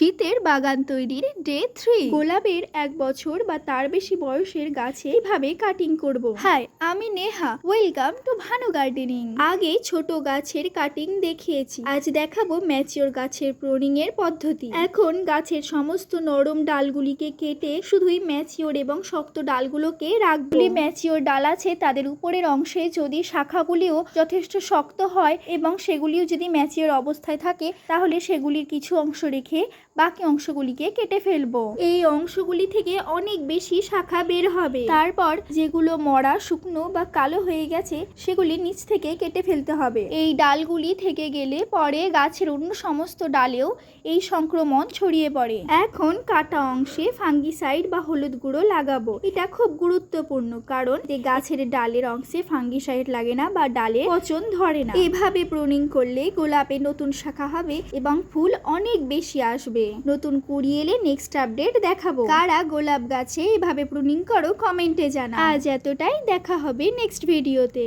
শীতের বাগান তৈরির ডে থ্রি। গোলাপের এক বছর বা তার বেশি বয়সের গাছে এভাবে কাটিং করব। হাই, আমি Neha. Welcome to Bhanu gardening আগে ছোট গাছের কাটিং দেখিয়েছি। আজ দেখাবো ম্যাচিওর গাছের প্রুনিং এর পদ্ধতি। এখন গাছের সমস্ত নরম ডালগুলিকে কেটে শুধুই ম্যাচিওর এবং শক্ত ডালগুলোকে রাখব। ম্যাচিওর ডাল আছে, তাদের উপরের অংশে যদি শাখাগুলিও যথেষ্ট শক্ত হয় এবং সেগুলিও যদি ম্যাচিওর অবস্থায় থাকে, তাহলে সেগুলির কিছু অংশ রেখে বাকি অংশগুলিকে কেটে ফেলব। এই অংশগুলি থেকে অনেক বেশি শাখা বের হবে। তারপর যেগুলো মরা, শুকনো বা কালো হয়ে গেছে, সেগুলি নিচ থেকে কেটে ফেলতে হবে। এই ডালগুলি থেকে গেলে পরে গাছের অন্য সমস্ত ডালেও এই সংক্রমণ ছড়িয়ে পড়ে। এখন কাটা অংশে ফাঙ্গিসাইড বা হলুদ গুঁড়ো লাগাবো। এটা খুব গুরুত্বপূর্ণ কারণ যে গাছের ডালের অংশে ফাঙ্গিসাইড লাগে না বা ডালে পচন ধরে না। এভাবে প্রুনিং করলে গোলাপে নতুন শাখা হবে এবং ফুল অনেক বেশি আসবে। নতুন কুড়ি এলে নেক্সট আপডেট দেখাবো। কারা গোলাপ গাছে এভাবে প্রুনিং করো কমেন্টে জানা আজ এতটাই, দেখা হবে নেক্সট ভিডিওতে